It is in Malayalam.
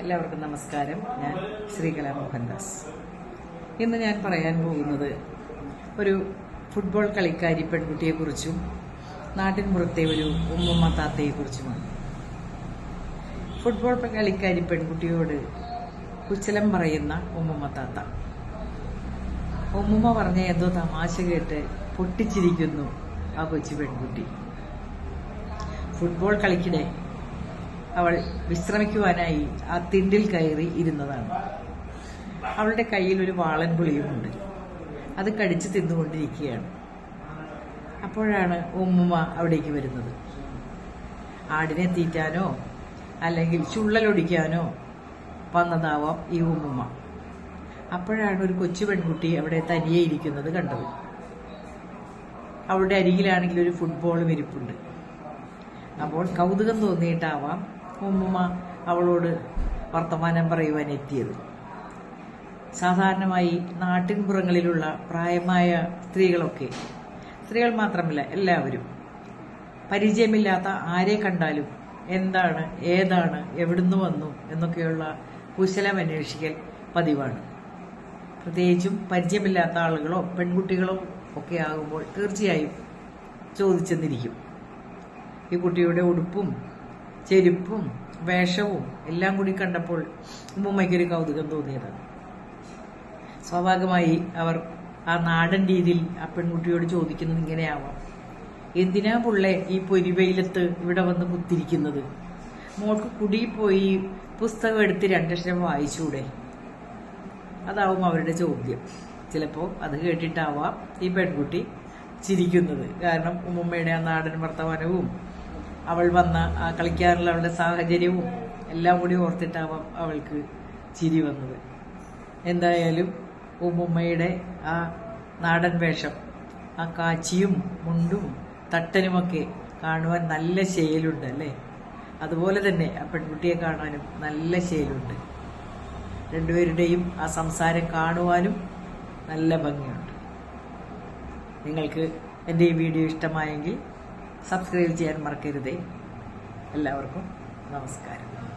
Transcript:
എല്ലാവർക്കും നമസ്കാരം. ഞാൻ ശ്രീകല മോഹൻദാസ്. ഇന്ന് ഞാൻ പറയാൻ പോകുന്നത് ഒരു ഫുട്ബോൾ കളിക്കാരി പെൺകുട്ടിയെക്കുറിച്ചും നാട്ടിൻപുറത്തെ ഒരു ഉമ്മമ്മ താത്തയെക്കുറിച്ചുമാണ്. ഫുട്ബോൾ കളിക്കാരി പെൺകുട്ടിയോട് കുച്ചലം പറയുന്ന ഉമ്മമ്മ താത്ത. ഉമ്മമ്മ പറഞ്ഞ എന്തോ തമാശ കേട്ട് പൊട്ടിച്ചിരിക്കുന്നു ആ കൊച്ചു പെൺകുട്ടി. ഫുട്ബോൾ കളിക്കിടെ അവൾ വിശ്രമിക്കുവാനായി ആ തിണ്ടിൽ കയറി ഇരുന്നതാണ്. അവളുടെ കയ്യിൽ ഒരു വാളൻ പുളിയുമുണ്ട്. അത് കടിച്ച് തിന്നുകൊണ്ടിരിക്കുകയാണ്. അപ്പോഴാണ് ഉമ്മുമ്മ അവിടേക്ക് വരുന്നത്. ആടിനെ തീറ്റാനോ അല്ലെങ്കിൽ ചുള്ളലൊടിക്കാനോ വന്നതാവാം ഈ ഉമ്മുമ്മ. അപ്പോഴാണ് ഒരു കൊച്ചു പെൺകുട്ടി അവിടെ തനിയെ ഇരിക്കുന്നത് കണ്ടത്. അവളുടെ അരികിലാണെങ്കിൽ ഒരു ഫുട്ബോളും ഇരിപ്പുണ്ട് അപ്പോൾ കൗതുകം തോന്നിയിട്ടാവാം ഉമ്മുമ്മ അവളോട് വർത്തമാനം പറയുവാൻ എത്തിയത്. സാധാരണമായി നാട്ടിൻപുറങ്ങളിലുള്ള പ്രായമായ സ്ത്രീകളൊക്കെ സ്ത്രീകൾ മാത്രമല്ല എല്ലാവരും പരിചയമില്ലാത്ത ആരെ കണ്ടാലും എന്താണ് ഏതാണ് എവിടുന്ന് വന്നു എന്നൊക്കെയുള്ള കുശലം അന്വേഷിക്കൽ പതിവാണ്. പ്രത്യേകിച്ചും പരിചയമില്ലാത്ത ആളുകളോ പെൺകുട്ടികളോ ഒക്കെ ആകുമ്പോൾ തീർച്ചയായും ചോദിച്ചെന്നിരിക്കും. ഈ കുട്ടിയുടെ ഉടുപ്പും ചെരുപ്പും വേഷവും എല്ലാം കൂടി കണ്ടപ്പോൾ ഉമ്മുമ്മയ്ക്കൊരു കൗതുകം തോന്നിയതാണ് സ്വാഭാവികമായി അവർ ആ നാടൻ രീതിയിൽ ആ പെൺകുട്ടിയോട് ചോദിക്കുന്നത് ഇങ്ങനെയാവാം. എന്തിനാ പുള്ളെ ഈ പൊരിവെയിലത്ത് ഇവിടെ വന്ന് കുത്തിരിക്കുന്നത്? മോൾക്ക് കുടിയിൽ പോയി പുസ്തകം എടുത്ത് രണ്ടക്ഷരം വായിച്ചൂടെ? അതാവും അവരുടെ ചോദ്യം. ചിലപ്പോൾ അത് കേട്ടിട്ടാവാം ഈ പെൺകുട്ടി ചിരിക്കുന്നത്. കാരണം ഉമ്മുമ്മയുടെ ആ നാടൻ വർത്തമാനവും അവൾ വന്ന ആ കളിക്കാനുള്ള അവളുടെ സാഹചര്യവും എല്ലാം കൂടി ഓർത്തിട്ടാവാം അവൾക്ക് ചിരി വന്നത്. എന്തായാലും ഉമ്മുമ്മയുടെ ആ നാടൻ വേഷം ആ കാച്ചിയും മുണ്ടും തട്ടനുമൊക്കെ കാണുവാൻ നല്ല ശൈലുണ്ട് അല്ലേ? അതുപോലെ തന്നെ ആ പെൺകുട്ടിയെ കാണാനും നല്ല ശൈലുണ്ട്. രണ്ടുപേരുടെയും ആ സംസാരം കാണുവാനും നല്ല ഭംഗിയുണ്ട്. നിങ്ങൾക്ക് എന്റെ ഈ വീഡിയോ ഇഷ്ടമായെങ്കിൽ സബ്സ്ക്രൈബ് ചെയ്യാൻ മറക്കരുതേ. എല്ലാവർക്കും നമസ്കാരം.